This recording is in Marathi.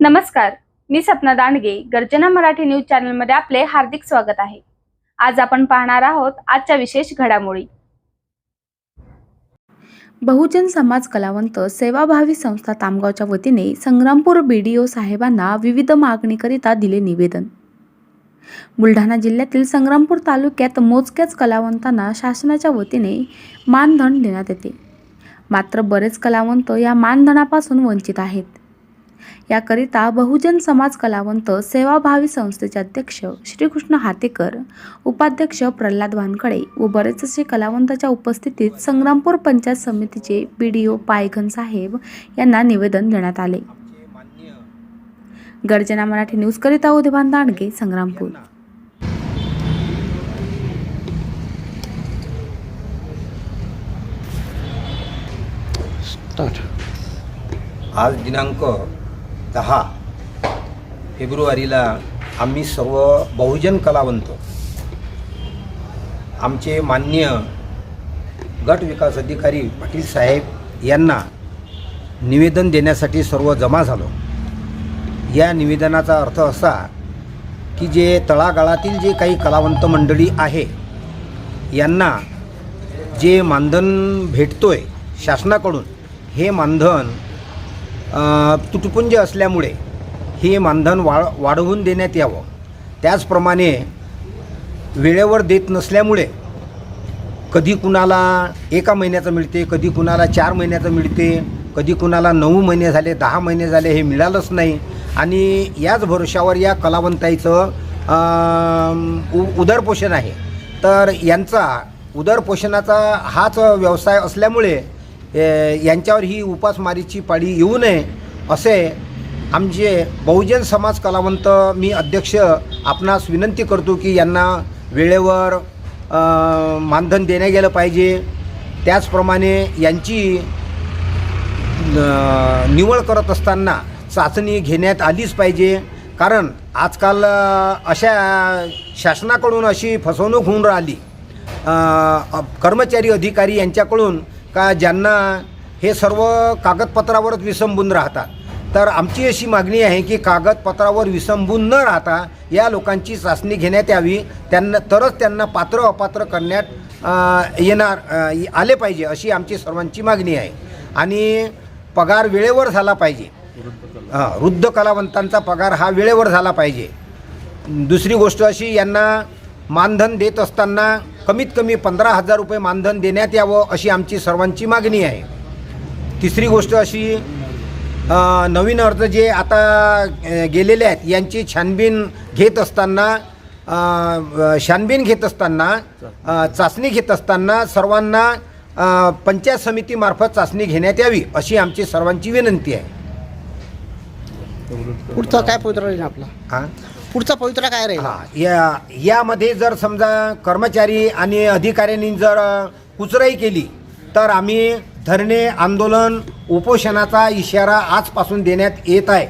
नमस्कार मी सपना दांडगे गर्जना मराठी न्यूज चॅनलमध्ये आपले हार्दिक स्वागत आहे. आज आपण पाहणार आहोत आजच्या विशेष घडामोडी. बहुजन समाज कलावंत सेवाभावी संस्था तामगावच्या वतीने संग्रामपूर बी डी ओ साहेबांना विविध मागणीकरिता दिले निवेदन. बुलढाणा जिल्ह्यातील संग्रामपूर तालुक्यात मोजक्याच कलावंतांना शासनाच्या वतीने मानधन देण्यात येते. मात्र बरेच कलावंत या मानधनापासून वंचित आहेत. याकरिता बहुजन समाज कलावंत सेवाभावी संस्थेचे अध्यक्ष श्रीकृष्ण हातेकर उपाध्यक्ष प्रल्हाद वानकडे व बरेचसे कलावंताच्या उपस्थितीत संग्रामपूर पंचायत समितीचे बी डी ओ पायघन साहेब यांना निवेदन देण्यात आले. गर्जना मराठी न्यूज करिता उदयभान दांडगे संग्रामपूर. आज दिनांक दहा. फेब्रुवारीला आम्ही सर्व बहुजन कलावंत आमचे मान्य गट विकास अधिकारी पाटील साहेब यांना निवेदन देण्यासाठी सर्व जमा झालो. या निवेदनाचा अर्थ असा की जे तळागाळातील जे काही कलावंत मंडळी आहे यांना जे मानधन भेटतोय शासनाकडून हे मानधन तुटपुंज असल्यामुळे हे मानधन वा वाढवून देण्यात यावं. त्याचप्रमाणे वेळेवर देत नसल्यामुळे कधी कुणाला एका महिन्याचं मिळते कधी कुणाला चार महिन्याचं मिळते कधी कुणाला नऊ महिने झाले दहा महिने झाले हे मिळालंच नाही. आणि याच भरोशावर या कलावंताईचं उ उदरपोषण आहे. तर यांचा उदरपोषणाचा हाच व्यवसाय असल्यामुळे यांच्यावर ही उपासमारीची पाळी येऊ नये असे आमचे बहुजन समाज कलावंत मी अध्यक्ष आपणास विनंती करतो की यांना वेळेवर मानधन देण्यात गेलं पाहिजे. त्याचप्रमाणे यांची निवड करत असताना चाचणी घेण्यात आलीच पाहिजे. कारण आजकाल अशा शासनाकडून अशी फसवणूक होऊन राहिली. कर्मचारी अधिकारी यांच्याकडून का ज्यांना हे सर्व कागदपत्रावरच विसंबून राहतात? तर आमची अशी मागणी आहे की कागदपत्रावर विसंबून न राहता या लोकांची चाचणी घेण्यात यावी. त्यांना तरच त्यांना पात्र अपात्र करण्यात येणार आले पाहिजे अशी आमची सर्वांची मागणी आहे. आणि पगार वेळेवर झाला पाहिजे. हां वृद्ध कलावंतांचा पगार हा वेळेवर झाला पाहिजे. दुसरी गोष्ट अशी यांना मानधन देत असताना कमीत कमी पंधरा हजार रुपये मानधन देण्यात यावं अशी आमची सर्वांची मागणी आहे. तिसरी गोष्ट अशी नवीन अर्ज जे आता गेलेले आहेत यांची छानबीन घेत असताना छानबीन घेत असताना चाचणी घेत असताना सर्वांना पंचायत समितीमार्फत चाचणी घेण्यात यावी अशी आमची सर्वांची विनंती आहे. पुढचा काय राहील आपला? हां पुढचा पवित्रा काय राहील? हा या यामध्ये जर समजा कर्मचारी आणि अधिकाऱ्यांनी जर कुचराई केली तर आम्ही धरणे आंदोलन उपोषणाचा इशारा आजपासून देण्यात येत आहे.